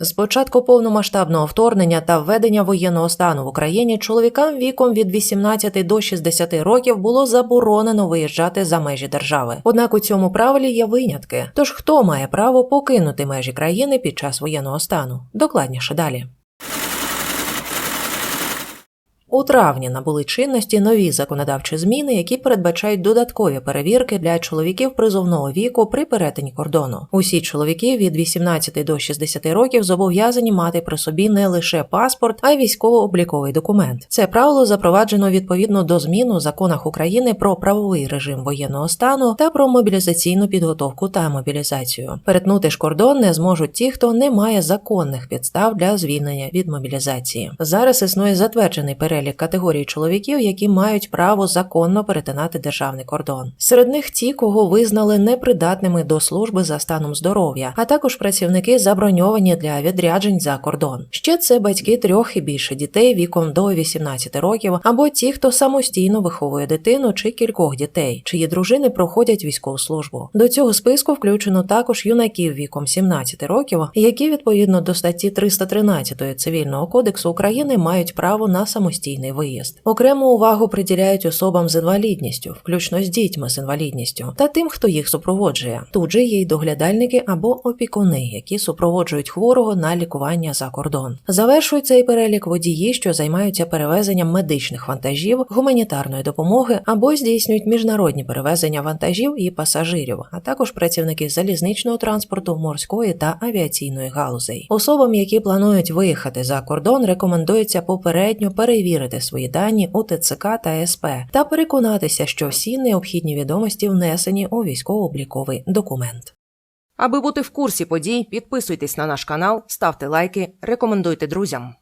З початку повномасштабного вторгнення та введення воєнного стану в Україні чоловікам віком від 18 до 60 років було заборонено виїжджати за межі держави. Однак у цьому правилі є винятки. Тож хто має право покинути межі країни під час воєнного стану? Докладніше далі. У травні набули чинності нові законодавчі зміни, які передбачають додаткові перевірки для чоловіків призовного віку при перетині кордону. Усі чоловіки від 18 до 60 років зобов'язані мати при собі не лише паспорт, а й військово-обліковий документ. Це правило запроваджено відповідно до змін у законах України про правовий режим воєнного стану та про мобілізаційну підготовку та мобілізацію. Перетнути ж кордон не зможуть ті, хто не має законних підстав для звільнення від мобілізації. Зараз існує затверджений перелік категорій чоловіків, які мають право законно перетинати державний кордон. Серед них ті, кого визнали непридатними до служби за станом здоров'я, а також працівники заброньовані для відряджень за кордон. Ще це батьки трьох і більше дітей віком до 18 років, або ті, хто самостійно виховує дитину чи кількох дітей, чиї дружини проходять військову службу. До цього списку включено також юнаків віком 17 років, які відповідно до статті 313 цивільного кодексу України мають право на самостійний виїзд. Окрему увагу приділяють особам з інвалідністю, включно з дітьми з інвалідністю, та тим, хто їх супроводжує. Тут же є й доглядальники або опікуни, які супроводжують хворого на лікування за кордон. Завершують цей перелік водії, що займаються перевезенням медичних вантажів, гуманітарної допомоги або здійснюють міжнародні перевезення вантажів і пасажирів, а також працівники залізничного транспорту, морської та авіаційної галузей. Особам, які планують виїхати за кордон, рекомендується попередньо перевірити свої дані у ТЦК та СП та переконатися, що всі необхідні відомості внесені у військово-обліковий документ. Аби бути в курсі подій, підписуйтесь на наш канал, ставте лайки, рекомендуйте друзям.